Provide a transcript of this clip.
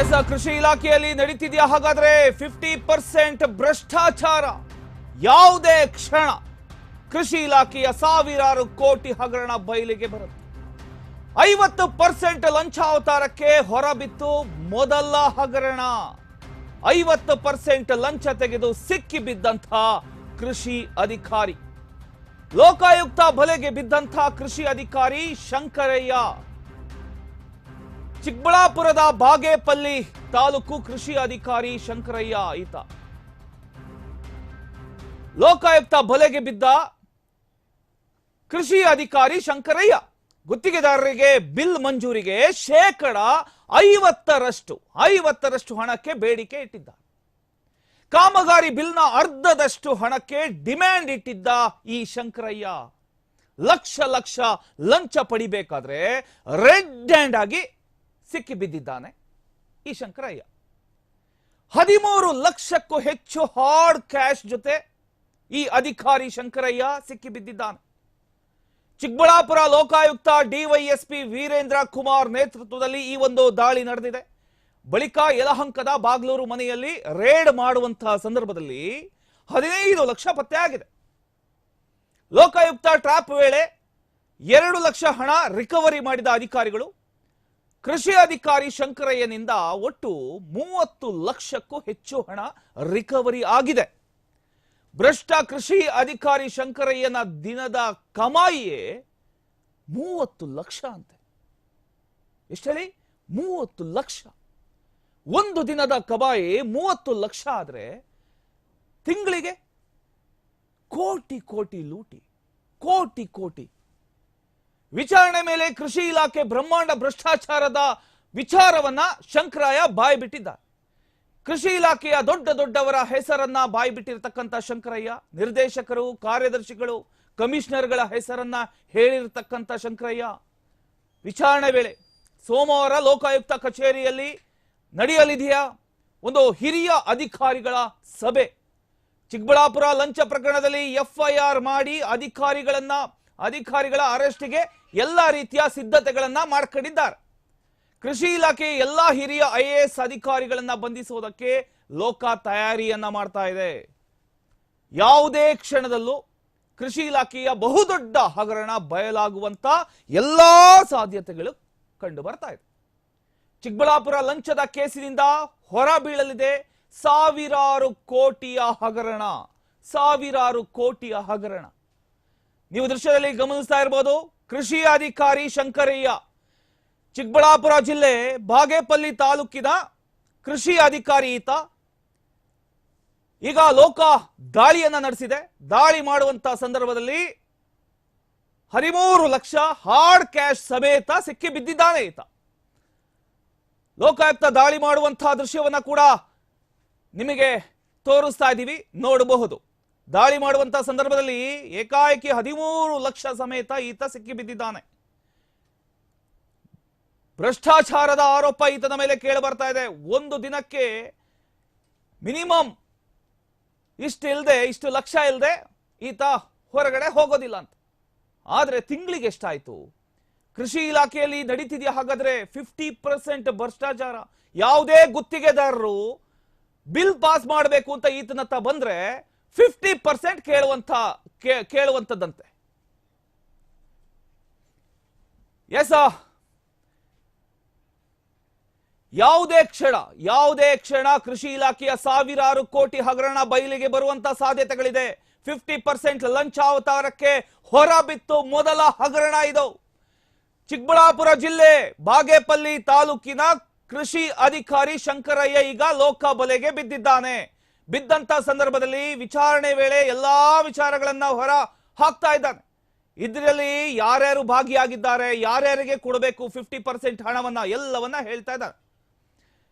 S ಕೃಷಿ ಇಲಾಖೆಯಲ್ಲಿ ನಡೀತಿದೆಯಾ ಹಾಗಾದ್ರೆ ಫಿಫ್ಟಿ ಪರ್ಸೆಂಟ್ ಭ್ರಷ್ಟಾಚಾರ? ಯಾವುದೇ ಕ್ಷಣ ಕೃಷಿ ಇಲಾಖೆಯ ಸಾವಿರಾರು ಕೋಟಿ ಹಗರಣ ಬಯಲಿಗೆ ಬರುತ್ತೆ. ಐವತ್ತು ಪರ್ಸೆಂಟ್ ಲಂಚಾವತಾರಕ್ಕೆ ಹೊರಬಿತ್ತು ಮೊದಲ ಹಗರಣ. ಐವತ್ತು ಪರ್ಸೆಂಟ್ ಲಂಚ ತೆಗೆದು ಸಿಕ್ಕಿ ಬಿದ್ದಂಥ ಕೃಷಿ ಅಧಿಕಾರಿ. ಲೋಕಾಯುಕ್ತ ಬಲೆಗೆ ಬಿದ್ದಂಥ ಕೃಷಿ ಅಧಿಕಾರಿ ಶಂಕರಯ್ಯ. ಚಿಕ್ಕಬಳ್ಳಾಪುರದ ಬಾಗೇಪಲ್ಲಿ ತಾಲೂಕು ಕೃಷಿ ಅಧಿಕಾರಿ ಶಂಕರಯ್ಯ ಈತ. ಲೋಕಾಯುಕ್ತ ಬಲೆಗೆ ಬಿದ್ದ ಕೃಷಿ ಅಧಿಕಾರಿ ಶಂಕರಯ್ಯ. ಗುತ್ತಿಗೆದಾರರಿಗೆ ಬಿಲ್ ಮಂಜೂರಿಗೆ ಶೇಕಡ ಐವತ್ತರಷ್ಟು ಐವತ್ತರಷ್ಟು ಹಣಕ್ಕೆ ಬೇಡಿಕೆ ಇಟ್ಟಿದ್ದ ಕಾಮಗಾರಿ ಬಿಲ್ನ ಅರ್ಧದಷ್ಟು ಹಣಕ್ಕೆ ಡಿಮ್ಯಾಂಡ್ ಇಟ್ಟಿದ್ದ ಈ ಶಂಕರಯ್ಯ. ಲಕ್ಷ ಲಕ್ಷ ಲಂಚ ಪಡಿಬೇಕಾದ್ರೆ ರೆಡ್ ಹ್ಯಾಂಡ್ ಆಗಿ ಸಿಕ್ಕಿ ಬಿದ್ದಿದ್ದಾನೆ ಈ ಶಂಕರಯ್ಯ. ಹದಿಮೂರು ಲಕ್ಷಕ್ಕೂ ಹೆಚ್ಚು ಹಾರ್ಡ್ ಕ್ಯಾಶ್ ಜೊತೆ ಈ ಅಧಿಕಾರಿ ಶಂಕರಯ್ಯ ಸಿಕ್ಕಿ ಬಿದ್ದಿದ್ದಾನೆ ಚಿಕ್ಕಬಳ್ಳಾಪುರ ಲೋಕಾಯುಕ್ತ ಡಿವೈಎಸ್ಪಿ ವೀರೇಂದ್ರ ಕುಮಾರ್ ನೇತೃತ್ವದಲ್ಲಿ ಈ ಒಂದು ದಾಳಿ ನಡೆದಿದೆ. ಬಳಿಕ ಯಲಹಂಕದ ಬಾಗ್ಲೂರು ಮನೆಯಲ್ಲಿ ರೇಡ್ ಮಾಡುವಂತಹ ಸಂದರ್ಭದಲ್ಲಿ ಹದಿನೈದು ಲಕ್ಷ ಪತ್ತೆಯಾಗಿದೆ ಲೋಕಾಯುಕ್ತ ಟ್ರಾಪ್ ವೇಳೆ ಎರಡು ಲಕ್ಷ ಹಣ ರಿಕವರಿ ಮಾಡಿದ ಅಧಿಕಾರಿಗಳು ಕೃಷಿ ಅಧಿಕಾರಿ ಶಂಕರಯ್ಯನಿಂದ ಒಟ್ಟು ಮೂವತ್ತು ಲಕ್ಷಕ್ಕೂ ಹೆಚ್ಚು ಹಣ ರಿಕವರಿ ಆಗಿದೆ. ಭ್ರಷ್ಟ ಕೃಷಿ ಅಧಿಕಾರಿ ಶಂಕರಯ್ಯನ ದಿನದ ಕಮಾಯಿಯೇ ಮೂವತ್ತು ಲಕ್ಷ ಅಂತೆ. ಎಷ್ಟೇಳಿ ಮೂವತ್ತು ಲಕ್ಷ. ಒಂದು ದಿನದ ಕಮಾಯಿ ಮೂವತ್ತು ಲಕ್ಷ ಆದ್ರೆ ತಿಂಗಳಿಗೆ ಕೋಟಿ ಕೋಟಿ ಲೂಟಿ, ಕೋಟಿ ಕೋಟಿ. ವಿಚಾರಣೆ ಮೇಲೆ ಕೃಷಿ ಇಲಾಖೆ ಬ್ರಹ್ಮಾಂಡ ಭ್ರಷ್ಟಾಚಾರದ ವಿಚಾರವನ್ನ ಶಂಕರಾಯ ಬಾಯಿ ಬಿಟ್ಟಿದ್ದಾರೆ ಕೃಷಿ ಇಲಾಖೆಯ ದೊಡ್ಡ ದೊಡ್ಡವರ ಹೆಸರನ್ನ ಬಾಯಿ ಬಿಟ್ಟಿರತಕ್ಕಂಥ ಶಂಕರಯ್ಯ, ನಿರ್ದೇಶಕರು, ಕಾರ್ಯದರ್ಶಿಗಳು, ಕಮಿಷನರ್ಗಳ ಹೆಸರನ್ನ ಹೇಳಿರತಕ್ಕಂಥ ಶಂಕರಯ್ಯ. ವಿಚಾರಣೆ ವೇಳೆ ಸೋಮವಾರ ಲೋಕಾಯುಕ್ತ ಕಚೇರಿಯಲ್ಲಿ ನಡೆಯಲಿದೆಯಾ? ಒಂದು ಹಿರಿಯ ಅಧಿಕಾರಿಗಳ ಸಭೆ. ಚಿಕ್ಕಬಳ್ಳಾಪುರ ಲಂಚ ಪ್ರಕರಣದಲ್ಲಿ ಎಫ್ಐಆರ್ ಮಾಡಿ ಅಧಿಕಾರಿಗಳನ್ನ ಅಧಿಕಾರಿಗಳ ಅರೆಸ್ಟ್ಗೆ ಎಲ್ಲ ರೀತಿಯ ಸಿದ್ಧತೆಗಳನ್ನ ಮಾಡ್ಕೊಂಡಿದ್ದಾರೆ. ಕೃಷಿ ಇಲಾಖೆ ಎಲ್ಲಾ ಹಿರಿಯ ಐ ಎ ಎಸ್ ಅಧಿಕಾರಿಗಳನ್ನ ಬಂಧಿಸುವುದಕ್ಕೆ ಲೋಕ ತಯಾರಿಯನ್ನ ಮಾಡ್ತಾ ಇದೆ. ಯಾವುದೇ ಕ್ಷಣದಲ್ಲೂ ಕೃಷಿ ಇಲಾಖೆಯ ಬಹುದೊಡ್ಡ ಹಗರಣ ಬಯಲಾಗುವಂತ ಎಲ್ಲಾ ಸಾಧ್ಯತೆಗಳು ಕಂಡು ಬರ್ತಾ ಇದೆ. ಚಿಕ್ಕಬಳ್ಳಾಪುರ ಲಂಚದ ಕೇಸಿನಿಂದ ಹೊರ ಬೀಳಲಿದೆ ಸಾವಿರಾರು ಕೋಟಿಯ ಹಗರಣ, ಸಾವಿರಾರು ಕೋಟಿಯ ಹಗರಣ. ನೀವು ದೃಶ್ಯದಲ್ಲಿ ಗಮನಿಸ್ತಾ ಇರಬಹುದು ಕೃಷಿ ಅಧಿಕಾರಿ ಶಂಕರಯ್ಯ, ಚಿಕ್ಕಬಳ್ಳಾಪುರ ಜಿಲ್ಲೆ ಬಾಗೇಪಲ್ಲಿ ತಾಲೂಕಿನ ಕೃಷಿ ಅಧಿಕಾರಿ ಈತ. ಈಗ ಲೋಕ ದಾಳಿಯನ್ನ ನಡೆಸಿದೆ. ದಾಳಿ ಮಾಡುವಂತ ಸಂದರ್ಭದಲ್ಲಿ ಹದಿಮೂರು ಲಕ್ಷ ಹಾರ್ಡ್ ಕ್ಯಾಶ್ ಸಮೇತ ಸಿಕ್ಕಿ ಬಿದ್ದಿದ್ದಾನೆ ಈತ. ಲೋಕಾಯುಕ್ತ ದಾಳಿ ಮಾಡುವಂತಹ ದೃಶ್ಯವನ್ನ ಕೂಡ ನಿಮಗೆ ತೋರಿಸ್ತಾ ಇದ್ದೀವಿ, ನೋಡಬಹುದು. ದಾಳಿ ಮಾಡುವಂತಹ ಸಂದರ್ಭದಲ್ಲಿ ಏಕಾಏಕಿ ಹದಿಮೂರು ಲಕ್ಷ ಸಮೇತ ಈತ ಸಿಕ್ಕಿಬಿದ್ದಿದ್ದಾನೆ. ಭ್ರಷ್ಟಾಚಾರದ ಆರೋಪ ಈತನ ಮೇಲೆ ಕೇಳಿ ಬರ್ತಾ ಇದೆ. ಒಂದು ದಿನಕ್ಕೆ ಮಿನಿಮಮ್ ಇಷ್ಟು ಇಲ್ಲದೆ ಇಷ್ಟು ಲಕ್ಷ ಇಲ್ಲದೆ ಈತ ಹೊರಗಡೆ ಹೋಗೋದಿಲ್ಲ ಅಂತ. ಆದ್ರೆ ತಿಂಗಳಿಗೆ ಎಷ್ಟಾಯ್ತು? ಕೃಷಿ ಇಲಾಖೆಯಲ್ಲಿ ನಡೀತಿದೆಯಾ ಹಾಗಾದ್ರೆ ಫಿಫ್ಟಿ ಪರ್ಸೆಂಟ್ ಭ್ರಷ್ಟಾಚಾರ? ಯಾವುದೇ ಗುತ್ತಿಗೆದಾರರು ಬಿಲ್ ಪಾಸ್ ಮಾಡಬೇಕು ಅಂತ ಈತನತ್ತ ಬಂದ್ರೆ ಫಿಫ್ಟಿ ಪರ್ಸೆಂಟ್ ಕೇಳುವಂತ ಕೇ- ಕೇಳುವಂತದ್ದಂತೆ ಎಸ್ ಯಾವುದೇ ಕ್ಷಣ ಯಾವುದೇ ಕ್ಷಣ ಕೃಷಿ ಇಲಾಖೆಯ ಸಾವಿರಾರು ಕೋಟಿ ಹಗರಣ ಬಯಲಿಗೆ ಬರುವಂತ ಸಾಧ್ಯತೆಗಳಿದೆ. ಫಿಫ್ಟಿ ಪರ್ಸೆಂಟ್ ಲಂಚಾವತಾರಕ್ಕೆ ಹೊರಬಿತ್ತು ಮೊದಲ ಹಗರಣ ಇದು. ಚಿಕ್ಕಬಳ್ಳಾಪುರ ಜಿಲ್ಲೆ ಬಾಗೇಪಲ್ಲಿ ತಾಲೂಕಿನ ಕೃಷಿ ಅಧಿಕಾರಿ ಶಂಕರಯ್ಯ ಈಗ ಲೋಕ ಬಲೆಗೆ ಬಿದ್ದಿದ್ದಾನೆ. ಬಿದ್ದಂತ ಸಂದರ್ಭದಲ್ಲಿ ವಿಚಾರಣೆ ವೇಳೆ ಎಲ್ಲಾ ವಿಚಾರಗಳನ್ನ ಹೊರ ಹಾಕ್ತಾ ಇದ್ದಾನೆ. ಇದರಲ್ಲಿ ಯಾರ್ಯಾರು ಭಾಗಿಯಾಗಿದ್ದಾರೆ, ಯಾರ್ಯಾರಿಗೆ ಕೊಡಬೇಕು ಫಿಫ್ಟಿ ಪರ್ಸೆಂಟ್ ಹಣವನ್ನ, ಎಲ್ಲವನ್ನ ಹೇಳ್ತಾ ಇದ್ದಾರೆ